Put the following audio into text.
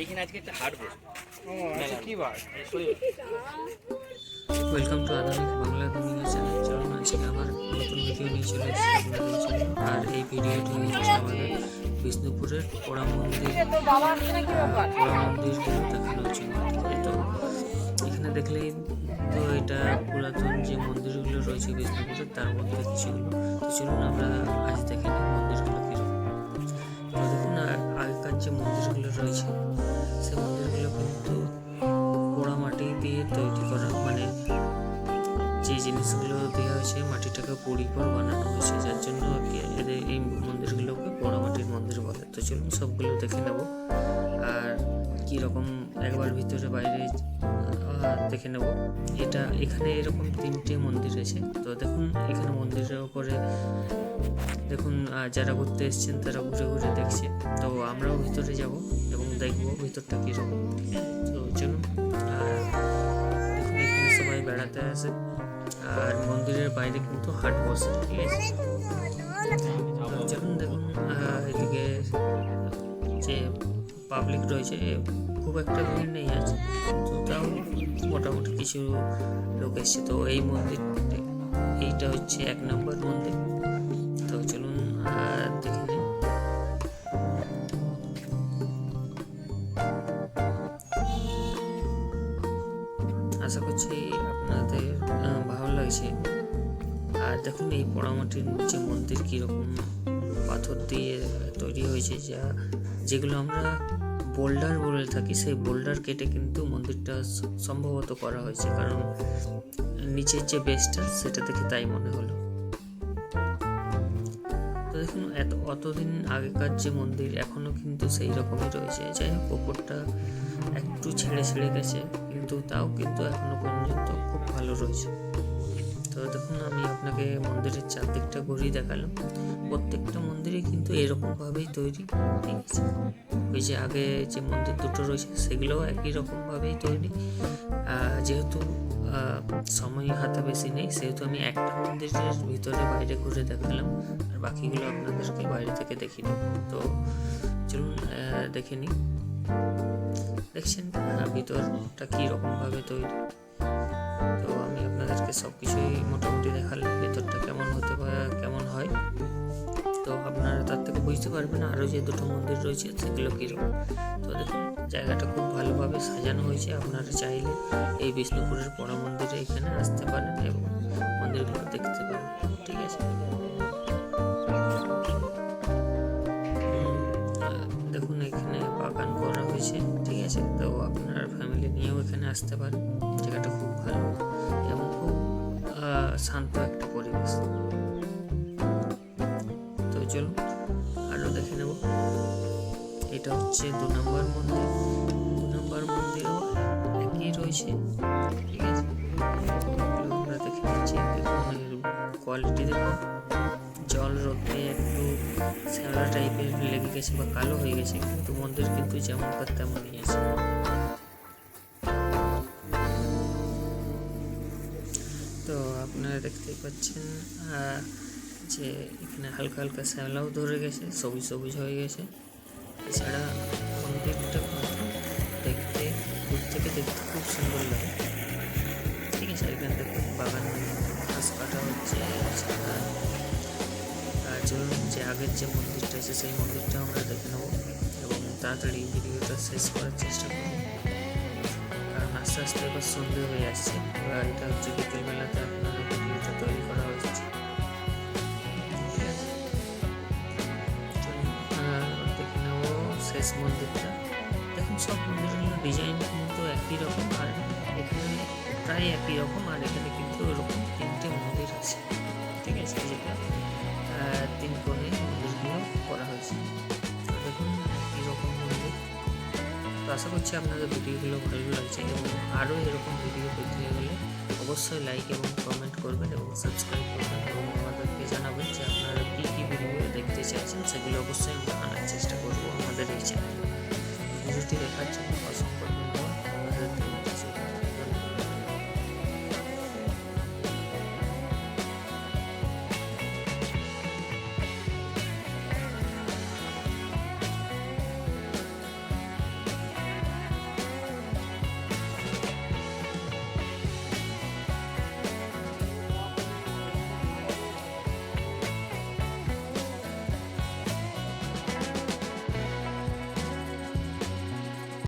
এইখানে আজকে একটা হাট বসে আচ্ছা কি বার? ওয়েলকাম টু আধুনিক বাংলা দুনিয়া চ্যানেল চলুন আজকে আবার নতুন ভিডিও নিয়ে চলে এসেছি। আর এই ভিডিওটি হচ্ছে আমাদের বিষ্ণুপুরের পোড়া মন্দির। পোড়া মন্দিরগুলো দেখানোর জন্য তো এখানে দেখলেই তো এটা পুরাতন যে মন্দিরগুলো রয়েছে বিষ্ণুপুরের তার মধ্যে তো চলুন আমরা আজ দেখে নিই মন্দিরগুলো যে মন্দিরগুলো রয়েছে সেই মন্দিরগুলো কিন্তু পোড়া মাটি দিয়ে তৈরি করা মানে যে জিনিসগুলো দেওয়া হয়েছে মাটিটাকে পুড়ি করে বানানো হয়েছে, যার জন্য এদের এই মন্দিরগুলোকে পোড়া মাটির মন্দির বলে। তো চলুন সবগুলো দেখে নেব। আর কি রকম একবার ভিতরে বাইরে দেখে নেব। এটা এখানে এরকম তিনটে মন্দির আছে তো দেখুন যারা ঘুরতে এসছেন, তারা ঘুরে ঘুরে দেখছে। তো আমরাও ভিতরে যাব এবং দেখব ভিতরটা কীরকম। তো চলুন আর দেখুন, এখানে সবাই বেড়াতে আসে। আর মন্দিরের বাইরে কিন্তু হাট বসে, ঠিক আছে? চলুন, দেখুন এদিকে যে পাবলিক রয়েছে খুব একটা ভিড় নেই আছে তো তাও মোটামুটি কিছু লোক এসছে। তো এই মন্দির এইটা হচ্ছে এক নম্বর মন্দির। আশা করছি আপনাদের ভালো লাগছে। আর দেখুন, এই পোড়ামাটির যে মন্দির কীরকম পাথর দিয়ে তৈরি হয়েছে, যা যেগুলো আমরা বোল্ডার বলে থাকি। সেই বোল্ডার কেটে কিন্তু মন্দিরটা সম্ভবত করা হয়েছে, কারণ নিচের যে বেসটা সেটা দেখে তাই মনে হলো। দেখুন, এত, অতদিন আগেকার যে মন্দির এখনও কিন্তু সেই রকমই রয়েছে। যাই হোক ওপরটা একটু ছেড়ে ছেড়ে গেছে, কিন্তু তাও কিন্তু এখনও পর্যন্ত খুব ভালো রয়েছে। তো দেখুন, আমি আপনাকে মন্দিরের চারদিকটা ঘুরিয়ে দেখালাম। প্রত্যেকটা মন্দিরই কিন্তু এরকমভাবেই তৈরি। ঠিক আছে? ওই যে আগে যে মন্দির দুটো রয়েছে, সেগুলোও একই রকমভাবেই তৈরি। যেহেতু সময় হাতে বেশি নেই, সেহেতু আমি একটা মন্দিরের ভিতরে বাইরে ঘুরে দেখালাম। আর বাকিগুলো আপনাদেরকে বাইরে থেকে দেবো। তো চলুন দেখে নিই। দেখছেন? ভিতরটা কী রকমভাবে তৈরি? তো আমি আপনাদেরকে সব কিছুই মোটামুটি দেখালাম ভেতরটা কেমন হতে পারে কেমন হয়। তো আপনারা তার থেকে বুঝতে পারবেন আরও যে দুটো মন্দির রয়েছে সেগুলো কীরকম। তো দেখুন, জায়গাটা খুব ভালোভাবে সাজানো হয়েছে। আপনারা চাইলে এই বিষ্ণুপুরের পড়া মন্দিরে এখানে আসতে পারেন এবং মন্দিরগুলো দেখতে পারেন, ঠিক আছে? দেখুন, এখানে বাগান করা হয়েছে, ঠিক আছে? তো আপনার ফ্যামিলি নিয়েও এখানে আসতে পারেন। জায়গাটা খুব ভালো এবং শান্ত একটা পরিবেশ। তো চলুন আরও দেখে নেব। এটা হচ্ছে দু নম্বর মন্দির। দু নম্বর মন্দিরও একই রয়েছে, ঠিক আছে? আমরা দেখে নিচ্ছি। কোয়ালিটি দেখুন জল রোদে একটু শ্যাওলা টাইপের লেগে গেছে বা কালো হয়ে গেছে, কিন্তু মন্দির কিন্তু যেমনকার তেমনই আছে। তো আপনারা দেখতেই পাচ্ছেন যে এখানে হালকা হালকা শ্যাওলাও ধরে গেছে, সবুজ সবুজ হয়ে গেছে। এছাড়া মন্দিরটা দেখতে, দূর থেকে দেখতে খুব সুন্দর লাগে। ঠিক আছে, এখানে দেখুন বাগান ঘাস কাটা হচ্ছে, এছাড়া চলুন যে আগের যে মন্দিরটা আছে, সেই মন্দিরটাও আমরা দেখে নেব। এবং তাড়াতাড়ি ভিডিওটা শেষ করার চেষ্টা করব। আস্তে আস্তে এবার সন্ধে হয়ে আসছে। এবার এটা হচ্ছে বিকেলবেলাতে আপনার ভিডিওটা তৈরি করা হয়েছে। দেখে শেষ মন্দিরটা। দেখুন, সব মন্দিরগুলো ডিজাইন কিন্তু একই রকম, আর এখানে প্রায় একই রকম, আর এখানে কিন্তু ওরকম তিনটে মন্দির আছে। ঠিক আছে যেটা আশা করছি আপনাদের ভিডিওগুলো ভালো লাগছে এবং আরও এরকম ভিডিও পেতে গেলে অবশ্যই লাইক এবং কমেন্ট করবেন এবং সাবস্ক্রাইব করবেন এবং আমাদেরকে জানাবেন যে আপনারা কী কী ভিডিও দেখতে চাইছেন, সেগুলো অবশ্যই আমরা আনার চেষ্টা করব আমাদের এই চ্যানেলে ভিডিওটি দেখার জন্য